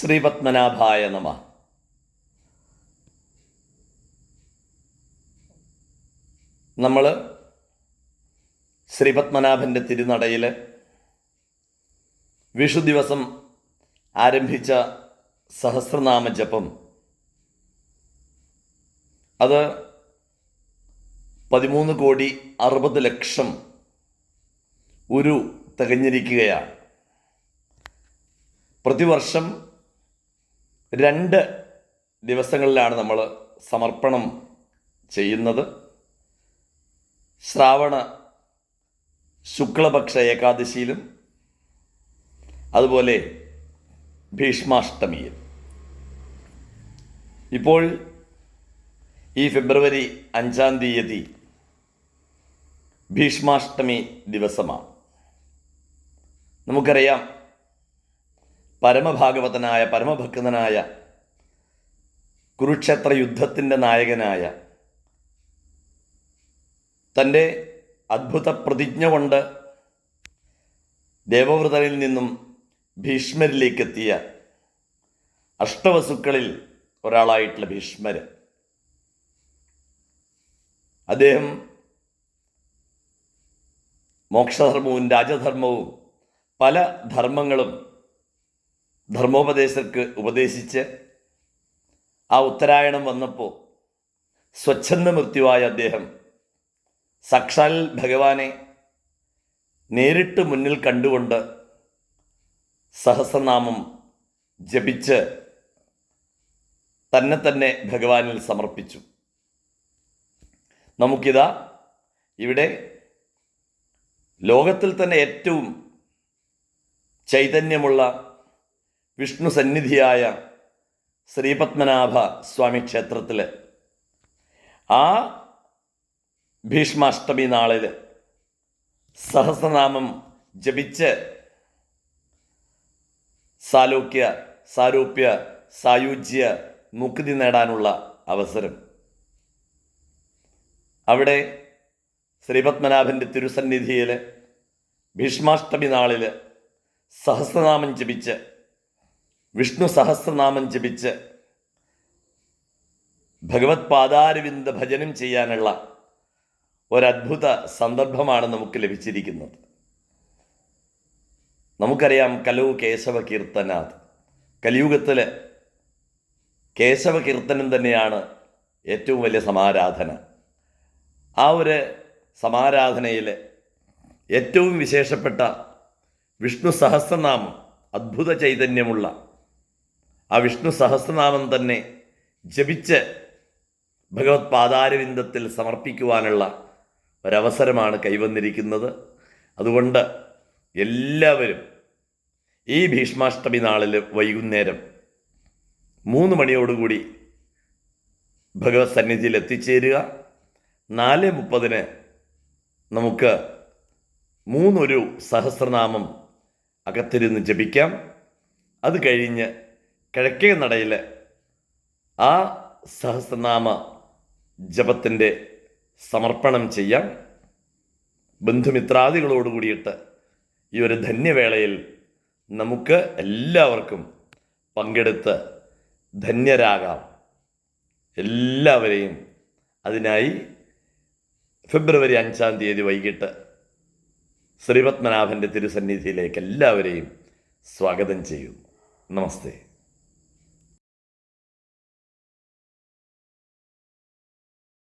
ശ്രീപത്മനാഭായ നമ. നമ്മൾ ശ്രീപത്മനാഭന്റെ തിരുനടയിൽ വിഷു ദിവസം ആരംഭിച്ച സഹസ്രനാമ ജപം. അത് പതിമൂന്ന് കോടി അറുപത് ലക്ഷം ഒരു തികഞ്ഞിരിക്കുകയാണ്. പ്രതിവർഷം രണ്ട് ദിവസങ്ങളിലാണ് നമ്മൾ സമർപ്പണം ചെയ്യുന്നത്. ശ്രാവണ ശുക്ലപക്ഷ ഏകാദശിയിലും അതുപോലെ ഭീഷ്മാഷ്ടമിയിൽ. ഇപ്പോൾ ഈ ഫെബ്രുവരി അഞ്ചാം തീയതി ഭീഷ്മാഷ്ടമി ദിവസമാണ്. നമുക്കറിയാം പരമഭാഗവതനായ പരമഭക്തനായ കുരുക്ഷേത്ര യുദ്ധത്തിന്റെ നായകനായ തന്റെ അത്ഭുത പ്രതിജ്ഞ കൊണ്ട് ദേവവ്രതനിൽ നിന്നും ഭീഷ്മരിലേക്കെത്തിയ അഷ്ടവസുക്കളിൽ ഒരാളായിട്ടുള്ള ഭീഷ്മർ അദ്ദേഹം മോക്ഷധർമ്മവും രാജധർമ്മവും പല ധർമ്മങ്ങളും ധർമ്മോപദേശർക്ക് ഉപദേശിച്ച് ആ ഉത്തരായണം വന്നപ്പോൾ സ്വച്ഛന്ദ മൃത്യുവായ അദ്ദേഹം സാക്ഷാൽ ഭഗവാനെ നേരിട്ട് മുന്നിൽ കണ്ടുകൊണ്ട് സഹസ്രനാമം ജപിച്ച് തന്നെ തന്നെ ഭഗവാനിൽ സമർപ്പിച്ചു. നമുക്കിതാ ഇവിടെ ലോകത്തിൽ തന്നെ ഏറ്റവും ചൈതന്യമുള്ള വിഷ്ണു സന്നിധിയായ ശ്രീപത്മനാഭ സ്വാമി ക്ഷേത്രത്തിൽ ആ ഭീഷ്മാഷ്ടമി നാളിൽ സഹസ്രനാമം ജപിച്ച് സാലോക്യ സാരൂപ്യ സായുജ്യ മുക്തി നേടാനുള്ള അവസരം. അവിടെ ശ്രീപത്മനാഭന്റെ തിരുസന്നിധിയിൽ ഭീഷ്മാഷ്ടമി നാളിൽ സഹസ്രനാമം ജപിച്ച് വിഷ്ണു സഹസ്രനാമം ജപിച്ച് ഭഗവത് പാദാരവിന്ദ ഭജനം ചെയ്യാനുള്ള ഒരത്ഭുത സന്ദർഭമാണ് നമുക്ക് ലഭിച്ചിരിക്കുന്നത്. നമുക്കറിയാം കലു കേശവ കീർത്തനാഥ് കലിയുഗത്തിൽ കേശവ കീർത്തനം തന്നെയാണ് ഏറ്റവും വലിയ സമാരാധന. ആ ഒരു സമാരാധനയിൽ ഏറ്റവും വിശേഷപ്പെട്ട വിഷ്ണു സഹസ്രനാമം അത്ഭുത ചൈതന്യമുള്ള ആ വിഷ്ണു സഹസ്രനാമം തന്നെ ജപിച്ച് ഭഗവത് പാതാരവിന്ദത്തിൽ സമർപ്പിക്കുവാനുള്ള ഒരവസരമാണ് കൈവന്നിരിക്കുന്നത്. അതുകൊണ്ട് എല്ലാവരും ഈ ഭീഷ്മാഷ്ടമി നാളിൽ വൈകുന്നേരം മൂന്ന് മണിയോടുകൂടി ഭഗവത് സന്നിധിയിൽ എത്തിച്ചേരുക. നാല് മുപ്പതിന് നമുക്ക് മൂന്നൊരു സഹസ്രനാമം അകത്തിരുന്ന് ജപിക്കാം. അത് കഴിഞ്ഞ് കിഴക്കേ നടയിലെ ആ സഹസ്രനാമ ജപത്തിന്റെ സമർപ്പണം ചെയ്യാം ബന്ധുമിത്രാദികളോട് കൂടിയിട്ട് ഈ ഒരു ധന്യവേളയിൽ നമുക്ക് എല്ലാവർക്കും പങ്കെടുത്ത് ധന്യരാകാം. എല്ലാവരെയും അതിനായി ഫെബ്രുവരി അഞ്ചാം തീയതി വൈകിട്ട് ശ്രീപത്മനാഭന്റെ തിരുസന്നിധിയിലേക്ക് എല്ലാവരെയും സ്വാഗതം ചെയ്യുന്നു. നമസ്തേ.